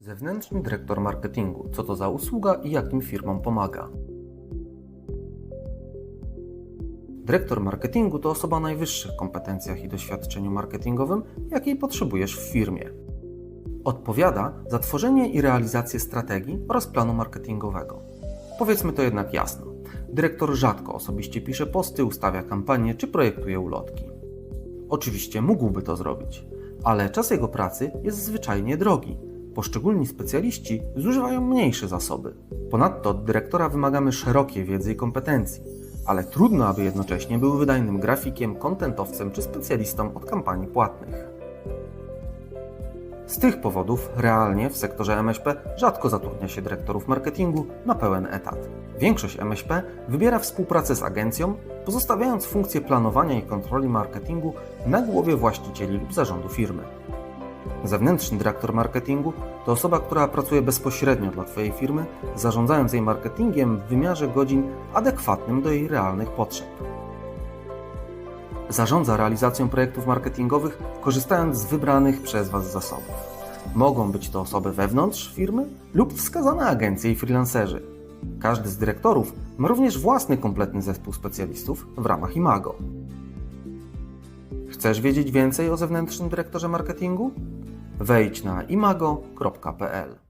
Zewnętrzny dyrektor marketingu. Co to za usługa i jakim firmom pomaga? Dyrektor marketingu to osoba o najwyższych kompetencjach i doświadczeniu marketingowym, jakiej potrzebujesz w firmie. Odpowiada za tworzenie i realizację strategii oraz planu marketingowego. Powiedzmy to jednak jasno. Dyrektor rzadko osobiście pisze posty, ustawia kampanie czy projektuje ulotki. Oczywiście mógłby to zrobić, ale czas jego pracy jest zwyczajnie drogi. Poszczególni specjaliści zużywają mniejsze zasoby. Ponadto od dyrektora wymagamy szerokiej wiedzy i kompetencji, ale trudno, aby jednocześnie był wydajnym grafikiem, kontentowcem czy specjalistą od kampanii płatnych. Z tych powodów realnie w sektorze MŚP rzadko zatrudnia się dyrektorów marketingu na pełen etat. Większość MŚP wybiera współpracę z agencją, pozostawiając funkcję planowania i kontroli marketingu na głowie właścicieli lub zarządu firmy. Zewnętrzny dyrektor marketingu to osoba, która pracuje bezpośrednio dla Twojej firmy, zarządzając jej marketingiem w wymiarze godzin adekwatnym do jej realnych potrzeb. Zarządza realizacją projektów marketingowych, korzystając z wybranych przez Was zasobów. Mogą być to osoby wewnątrz firmy lub wskazane agencje i freelancerzy. Każdy z dyrektorów ma również własny kompletny zespół specjalistów w ramach Imago. Chcesz wiedzieć więcej o zewnętrznym dyrektorze marketingu? Wejdź na imago.pl.